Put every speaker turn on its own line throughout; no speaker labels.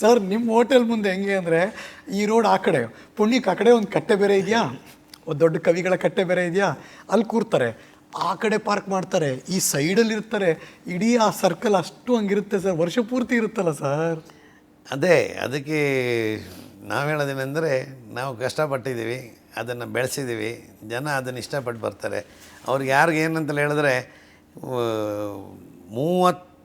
Sir ನಿಮ್ಮ hotel ಮುಂದೆ ಹೆಂಗೆ ಅಂದರೆ ಈ ರೋಡ್ ಆ ಕಡೆ. ಪುಣ್ಯಕ್ಕೆ ಆ ಕಡೆ ಒಂದು ಕಟ್ಟೆ ಬೇರೆ ಇದೆಯಾ? ಒಂದು ದೊಡ್ಡ ಕವಿಗಳ ಕಟ್ಟೆ ಬೇರೆ ಇದೆಯಾ? ಅಲ್ಲಿ ಕೂರ್ತಾರೆ. ಆ ಕಡೆ ಪಾರ್ಕ್ ಮಾಡ್ತಾರೆ. ಈ ಸೈಡಲ್ಲಿ ಇರ್ತಾರೆ. ಇಡೀ ಆ ಸರ್ಕಲ್ ಅಷ್ಟು ಹಂಗಿರುತ್ತೆ ಸರ್. ವರ್ಷ ಪೂರ್ತಿ ಇರುತ್ತಲ್ಲ ಸರ್?
ಅದೇ ಅದಕ್ಕೆ ನಾವು ಹೇಳೋದೇನೆಂದರೆ ನಾವು ಕಷ್ಟಪಟ್ಟಿದ್ದೀವಿ ಅದನ್ನು ಬೆಳೆಸಿದ್ದೀವಿ ಜನ ಅದನ್ನು ಇಷ್ಟಪಟ್ಟು ಬರ್ತಾರೆ. ಅವ್ರಿಗೆ ಯಾರಿಗೇನಂತ ಹೇಳಿದ್ರೆ ಆ,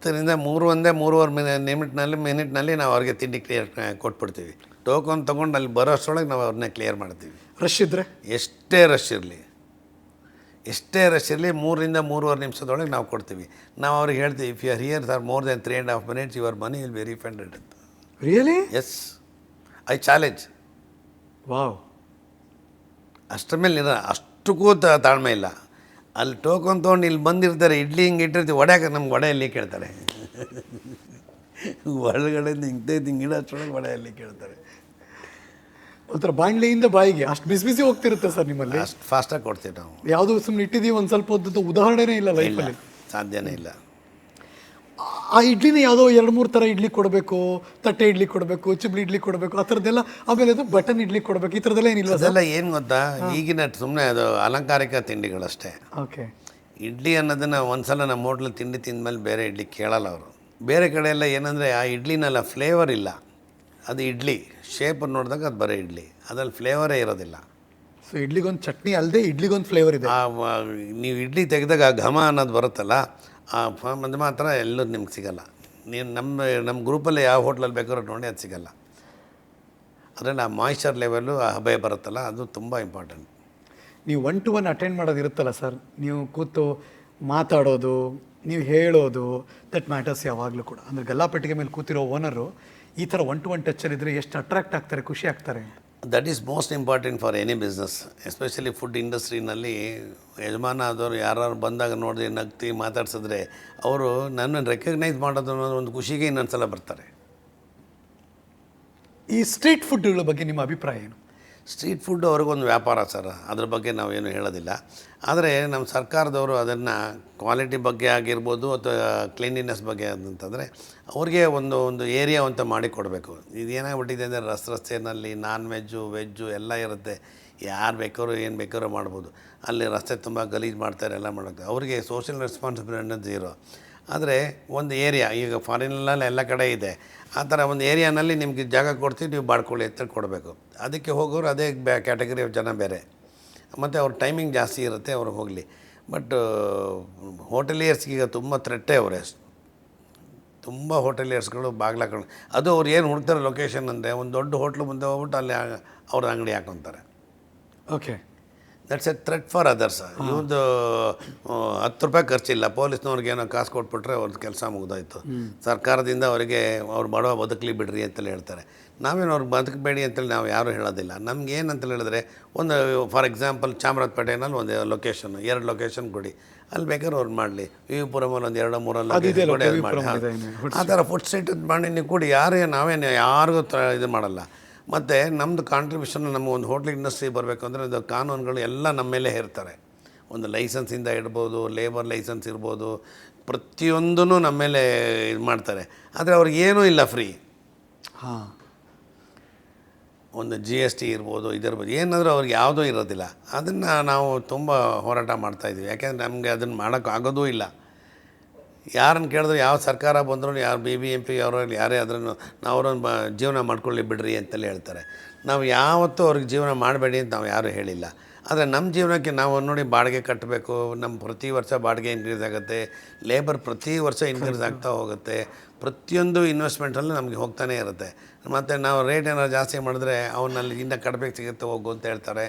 ಮೂವತ್ತರಿಂದ ಮೂರು ಒಂದೇ ಮೂರುವರೆ ಮಿನಿ ನಿಮಿಟ್ನಲ್ಲಿ ಮಿನಿಟ್ನಲ್ಲಿ ನಾವು ಅವ್ರಿಗೆ ತಿಂಡಿ ಕ್ಲಿಯರ್ ಕೊಟ್ಬಿಡ್ತೀವಿ. ಟೋಕನ್ ತೊಗೊಂಡು ಅಲ್ಲಿ ಬರೋ ಅಷ್ಟರೊಳಗೆ ನಾವು ಅವ್ರನ್ನ ಕ್ಲಿಯರ್ ಮಾಡ್ತೀವಿ.
ರಶ್ ಇದ್ರೆ?
ಎಷ್ಟೇ ರಶ್ ಇರಲಿ. ಎಷ್ಟೇ ರಶ್ ಇರಲಿ ಮೂರರಿಂದ ಮೂರುವರೆ ನಿಮಿಷದೊಳಗೆ ನಾವು ಕೊಡ್ತೀವಿ. ನಾವು ಅವ್ರಿಗೆ ಹೇಳ್ತೀವಿ if you are here sir more than three and half minutes your money will be refunded ಅಂತ
really
yes I challenge
wow
ಅಷ್ಟರ ಮೇಲೆ ಅಷ್ಟಕ್ಕೂ ತಾಳ್ಮೆ ಇಲ್ಲ. ಅಲ್ಲಿ ಟೋಕನ್ ತೊಗೊಂಡು ಇಲ್ಲಿ ಬಂದಿರ್ತಾರೆ ಇಡ್ಲಿ ಹಿಂಗೆ ಇಟ್ಟಿರ್ತೀವಿ ಒಡೆಯಕ್ಕೆ ನಮ್ಗೆ ಒಡೆಯಲ್ಲಿ ಕೇಳ್ತಾರೆ. ಒಳಗಡೆಯಿಂದ ಹಿಂಗೆ ಹಿಂಗೆ ಅಷ್ಟೊಳಗೆ ವಡೆ ಒಡೆಯಲ್ಲಿ ಕೇಳ್ತಾರೆ.
ಒಂಥರ ಬಾಣ್ಲಿಯಿಂದ ಬಾಯಿಗೆ ಅಷ್ಟು ಬಿಸಿ ಬಿಸಿ ಹೋಗ್ತಿರುತ್ತೆ ಸರ್ ನಿಮ್ಮಲ್ಲಿ?
ಅಷ್ಟು ಫಾಸ್ಟಾಗಿ ಕೊಡ್ತೀವಿ ನಾವು.
ಯಾವುದು ಸುಮ್ಮನೆ ಇಟ್ಟಿದ್ದೀವಿ ಒಂದು ಸ್ವಲ್ಪ ಹೊತ್ತು ಉದಾಹರಣೆನೇ ಇಲ್ಲ
ಇಲ್ಲ
ಲೈಫಲ್ಲಿ
ಸಾಧ್ಯನೇ ಇಲ್ಲ.
ಆ ಇಡ್ಲಿನ ಯಾವುದೋ ಎರಡು ಮೂರು ಥರ ಇಡ್ಲಿ ಕೊಡಬೇಕು ತಟ್ಟೆ ಇಡ್ಲಿ ಕೊಡಬೇಕು ಚಿಬ್ಲಿ ಇಡ್ಲಿ ಕೊಡಬೇಕು ಆ ಥರದ್ದೆಲ್ಲ ಆಮೇಲೆ ಅದು ಬಟನ್ ಇಡ್ಲಿ ಕೊಡಬೇಕು ಈ ಥರದ್ದೆಲ್ಲ ಏನಿಲ್ಲ
ಅದೆಲ್ಲ ಏನು ಗೊತ್ತಾ? ಈಗಿನ ಸುಮ್ಮನೆ ಅದು ಅಲಂಕಾರಿಕ ತಿಂಡಿಗಳಷ್ಟೇ.
ಓಕೆ.
ಇಡ್ಲಿ ಅನ್ನೋದನ್ನು ಒಂದ್ಸಲ ನಮ್ಮ ಹೋಟ್ಲಲ್ಲಿ ತಿಂಡಿ ತಿಂದಮೇಲೆ ಬೇರೆ ಇಡ್ಲಿ ಕೇಳಲ್ಲ ಅವರು. ಬೇರೆ ಕಡೆ ಎಲ್ಲ ಏನಂದರೆ ಆ ಇಡ್ಲಿನೆಲ್ಲ ಫ್ಲೇವರ್ ಇಲ್ಲ. ಅದು ಇಡ್ಲಿ. ಶೇಪ್ ನೋಡಿದಾಗ ಅದು ಬರೀ ಇಡ್ಲಿ. ಅದ್ರಲ್ಲಿ ಫ್ಲೇವರೇ ಇರೋದಿಲ್ಲ.
ಸೊ ಇಡ್ಲಿಗೊಂದು ಚಟ್ನಿ ಅಲ್ಲದೆ ಇಡ್ಲಿಗೊಂದು ಫ್ಲೇವರ್ ಇದೆ.
ನೀವು ಇಡ್ಲಿ ತೆಗೆದಾಗ ಆ ಘಮ ಅನ್ನೋದು ಬರುತ್ತಲ್ಲ ಆ ಫಾರ್ಮ್ ಅದು ಮಾತ್ರ ಎಲ್ಲೂ ನಿಮ್ಗೆ ಸಿಗಲ್ಲ. ನೀನು ನಮ್ಮ ನಮ್ಮ ಗ್ರೂಪಲ್ಲಿ ಯಾವ ಹೋಟ್ಲಲ್ಲಿ ಬೇಕಾದ್ರೂ ನೋಡಿ ಅದು ಸಿಗಲ್ಲ. ಅದರಲ್ಲಿ ಆ ಮಾಯ್ಶ್ಚರ್ ಲೆವೆಲ್ಲು ಆ ಹಬೆ ಬರುತ್ತಲ್ಲ, ಅದು ತುಂಬ ಇಂಪಾರ್ಟೆಂಟ್
ನೀವು ಒನ್ ಟು ಒನ್ ಅಟೆಂಡ್ ಮಾಡೋದು ಇರುತ್ತಲ್ಲ ಸರ್ ನೀವು ಕೂತು ಮಾತಾಡೋದು, ನೀವು ಹೇಳೋದು ದಟ್ ಮ್ಯಾಟರ್ಸ್ ಯಾವಾಗಲೂ ಕೂಡ. ಅಂದರೆ ಗಲ್ಲಾಪೆಟ್ಟಿಗೆ ಮೇಲೆ ಕೂತಿರೋ ಓನರು ಈ ಥರ ಒನ್ ಟು ಒನ್ ಟಚ್ಚಲ್ಲಿದ್ದರೆ ಎಷ್ಟು ಅಟ್ರಾಕ್ಟ್ ಆಗ್ತಾರೆ, ಖುಷಿ ಆಗ್ತಾರೆ?
That is most important for any business especially food ಇಂಡಸ್ಟ್ರಿನಲ್ಲಿ ಯಜಮಾನ ಆದವರು ಯಾರು ಬಂದಾಗ ನೋಡಿದ್ರೆ ನಗ್ತಿ ಮಾತಾಡ್ಸಿದ್ರೆ ಅವರು ನನ್ನನ್ನು ರೆಕಗ್ನೈಸ್ ಮಾಡೋದು ಅನ್ನೋದು ಒಂದು ಖುಷಿಗೆ ಇನ್ನೊಂದು ಸಲ ಬರ್ತಾರೆ.
ಈ ಸ್ಟ್ರೀಟ್ ಫುಡ್ಗಳ ಬಗ್ಗೆ ನಿಮ್ಮ ಅಭಿಪ್ರಾಯ ಏನು?
ಸ್ಟ್ರೀಟ್ ಫುಡ್ ಅವ್ರಿಗೊಂದು ವ್ಯಾಪಾರ ಸರ್. ಅದ್ರ ಬಗ್ಗೆ ನಾವೇನು ಹೇಳೋದಿಲ್ಲ. ಆದರೆ ನಮ್ಮ ಸರ್ಕಾರದವರು ಅದನ್ನು ಕ್ವಾಲಿಟಿ ಬಗ್ಗೆ ಆಗಿರ್ಬೋದು ಅಥವಾ ಕ್ಲೀನಿನೆಸ್ ಬಗ್ಗೆ ಅಂತಂದರೆ ಅವ್ರಿಗೆ ಒಂದು ಒಂದು ಏರಿಯಾ ಅಂತ ಮಾಡಿಕೊಡಬೇಕು ಇದು ಏನಾಗ್ಬಿಟ್ಟಿದೆ ಅಂದರೆ ರಸ್ ರಸ್ತೆಯಲ್ಲಿ ನಾನ್ ವೆಜ್ಜು ವೆಜ್ಜು ಎಲ್ಲ ಇರುತ್ತೆ. ಯಾರು ಬೇಕಾದ್ರೂ ಏನು ಬೇಕಾದ್ರೂ ಮಾಡ್ಬೋದು. ಅಲ್ಲಿ ರಸ್ತೆ ತುಂಬ ಗಲೀಜು ಮಾಡ್ತಾರೆ, ಎಲ್ಲ ಮಾಡೋಕ್ಕೆ ಅವರಿಗೆ ಸೋಷಿಯಲ್ ರೆಸ್ಪಾನ್ಸಿಬಿಲಿಟಿ ಝೀರೋ ಆದರೆ ಒಂದು ಏರಿಯಾ ಈಗ ಫಾರಿನಲ್ಲಿ ಎಲ್ಲ ಕಡೆ ಇದೆ. ಆ ಥರ ಒಂದು ಏರಿಯಾನಲ್ಲಿ ನಿಮಗೆ ಜಾಗ ಕೊಡ್ತೀವಿ ನೀವು ಬಾಡ್ಕೊಳ್ಳಿ ಅಂತ ಕೊಡಬೇಕು. ಅದಕ್ಕೆ ಹೋಗೋರು ಅದೇ ಬ್ಯಾ ಕ್ಯಾಟಗರಿ ಜನ ಬೇರೆ. ಮತ್ತು ಅವ್ರ ಟೈಮಿಂಗ್ ಜಾಸ್ತಿ ಇರುತ್ತೆ ಅವ್ರಿಗೆ ಹೋಗಲಿ. ಬಟ್ ಹೋಟೆಲಿಯರ್ಸ್ಗೆ ಈಗ ತುಂಬ ಥ್ರೆಟ್ಟೇ ಅವರೇ. ತುಂಬ ಹೋಟೆಲಿಯರ್ಸ್ಗಳು ಬಾಗ್ಲಾಕೊಂಡು ಅದು ಅವ್ರು ಏನು ಹುಡ್ತಾರೆ ಲೊಕೇಶನ್ ಅಂದರೆ, ಒಂದು ದೊಡ್ಡ ಹೋಟ್ಲು ಮುಂದೆ ಹೋಗ್ಬಿಟ್ಟು ಅಲ್ಲಿ ಅವ್ರ ಅಂಗಡಿ ಹಾಕೊತಾರೆ.
Okay
that's a threat for others ಇವೊಂದು ಹತ್ತು ರೂಪಾಯಿ ಖರ್ಚಿಲ್ಲ. ಪೊಲೀಸ್ನವ್ರಿಗೆ ಏನೋ ಕಾಸು ಕೊಟ್ಬಿಟ್ರೆ ಅವ್ರದ್ದು ಕೆಲಸ ಮುಗ್ದೋಯ್ತು. ಸರ್ಕಾರದಿಂದ ಅವರಿಗೆ ಅವ್ರು ಬಡವ ಬದುಕಲಿ ಬಿಡ್ರಿ ಅಂತೇಳಿ ಹೇಳ್ತಾರೆ. ನಾವೇನು ಅವ್ರಿಗೆ ಬದುಕಬೇಡಿ ಅಂತೇಳಿ ನಾವು ಯಾರೂ ಹೇಳೋದಿಲ್ಲ. ನಮ್ಗೆ ಏನಂತ ಹೇಳಿದ್ರೆ ಒಂದು ಫಾರ್ ಎಕ್ಸಾಂಪಲ್ ಚಾಮರಾಜಪೇಟೆನಲ್ಲಿ ಒಂದು ಲೊಕೇಶನ್ ಎರಡು ಲೊಕೇಶನ್ ಕೊಡಿ. ಅಲ್ಲಿ ಬೇಕಾದ್ರೆ ಅವ್ರು ಮಾಡಲಿ. ವಿಪುರಮಲ್ಲಿ ಒಂದು ಎರಡು ಮೂರಲ್ಲಿ ಮಾಡಿ.
ಇನ್ನು.
ಆ ಥರ ಫುಡ್ ಸ್ಟ್ರೀಟ್ ಮಾಡಿ ನೀವು ಕೊಡಿ ಯಾರೇ ನಾವೇನು ಯಾರಿಗೂ ಇದು ಮಾಡಲ್ಲ. ಮತ್ತು ನಮ್ಮದು ಕಾಂಟ್ರಿಬ್ಯೂಷನ್ ನಮ್ಮ ಒಂದು ಹೋಟ್ಲ್ ಇಂಡಸ್ಟ್ರಿ ಬರಬೇಕು ಅಂದರೆ ಅದು ಕಾನೂನುಗಳು ಎಲ್ಲ ನಮ್ಮ ಮೇಲೆ ಹೇರ್ತಾರೆ. ಒಂದು ಲೈಸೆನ್ಸಿಂದ ಇಡ್ಬೋದು ಲೇಬರ್ ಲೈಸೆನ್ಸ್ ಇರ್ಬೋದು ಪ್ರತಿಯೊಂದೂ ನಮ್ಮ ಮೇಲೆ ಇದು ಮಾಡ್ತಾರೆ. ಆದರೆ ಅವ್ರಿಗೆ ಏನೂ ಇಲ್ಲ ಫ್ರೀ
ಹಾಂ.
ಒಂದು ಜಿ ಎಸ್ ಟಿ ಇರ್ಬೋದು ಇದಿರ್ಬೋದು ಏನಾದರೂ ಅವ್ರಿಗೆ ಯಾವುದೂ ಇರೋದಿಲ್ಲ. ಅದನ್ನು ನಾವು ತುಂಬ ಹೋರಾಟ ಮಾಡ್ತಾಯಿದ್ವಿ ಯಾಕೆಂದರೆ ನಮಗೆ ಅದನ್ನು ಮಾಡೋಕ್ಕಾಗೋದೂ ಇಲ್ಲ. ಯಾರನ್ನು ಕೇಳಿದ್ರು ಯಾವ ಸರ್ಕಾರ ಬಂದರೂ ಯಾರು ಬಿ ಬಿ ಎಂ ಪಿ ಅವರು ಯಾರೇ ಆದ್ರೂ ನಾವು ಅವ್ರನ್ನ ಬ ಜೀವನ ಮಾಡ್ಕೊಳ್ಳಿ ಬಿಡ್ರಿ ಅಂತಲೇ ಹೇಳ್ತಾರೆ. ನಾವು ಯಾವತ್ತೂ ಅವ್ರಿಗೆ ಜೀವನ ಮಾಡಬೇಡಿ ಅಂತ ನಾವು ಯಾರೂ ಹೇಳಿಲ್ಲ. ಆದರೆ ನಮ್ಮ ಜೀವನಕ್ಕೆ ನಾವು ನೋಡಿ ಬಾಡಿಗೆ ಕಟ್ಟಬೇಕು ನಮ್ಮ ಪ್ರತಿ ವರ್ಷ ಬಾಡಿಗೆ ಇನ್ಕ್ರೀಸ್ ಆಗುತ್ತೆ ಲೇಬರ್ ಪ್ರತಿ ವರ್ಷ ಇನ್ಕ್ರೀಸ್ ಆಗ್ತಾ ಹೋಗುತ್ತೆ ಪ್ರತಿಯೊಂದು ಇನ್ವೆಸ್ಟ್ಮೆಂಟಲ್ಲೂ ನಮಗೆ ಹೋಗ್ತಾನೇ ಇರುತ್ತೆ. ಮತ್ತು ನಾವು ರೇಟ್ ಏನಾದ್ರು ಜಾಸ್ತಿ ಮಾಡಿದ್ರೆ ಅವನಲ್ಲಿ ಇನ್ನೂ ಕಟ್ಟಬೇಕು ಸಿಗುತ್ತೆ ಹೋಗು ಅಂತ ಹೇಳ್ತಾರೆ.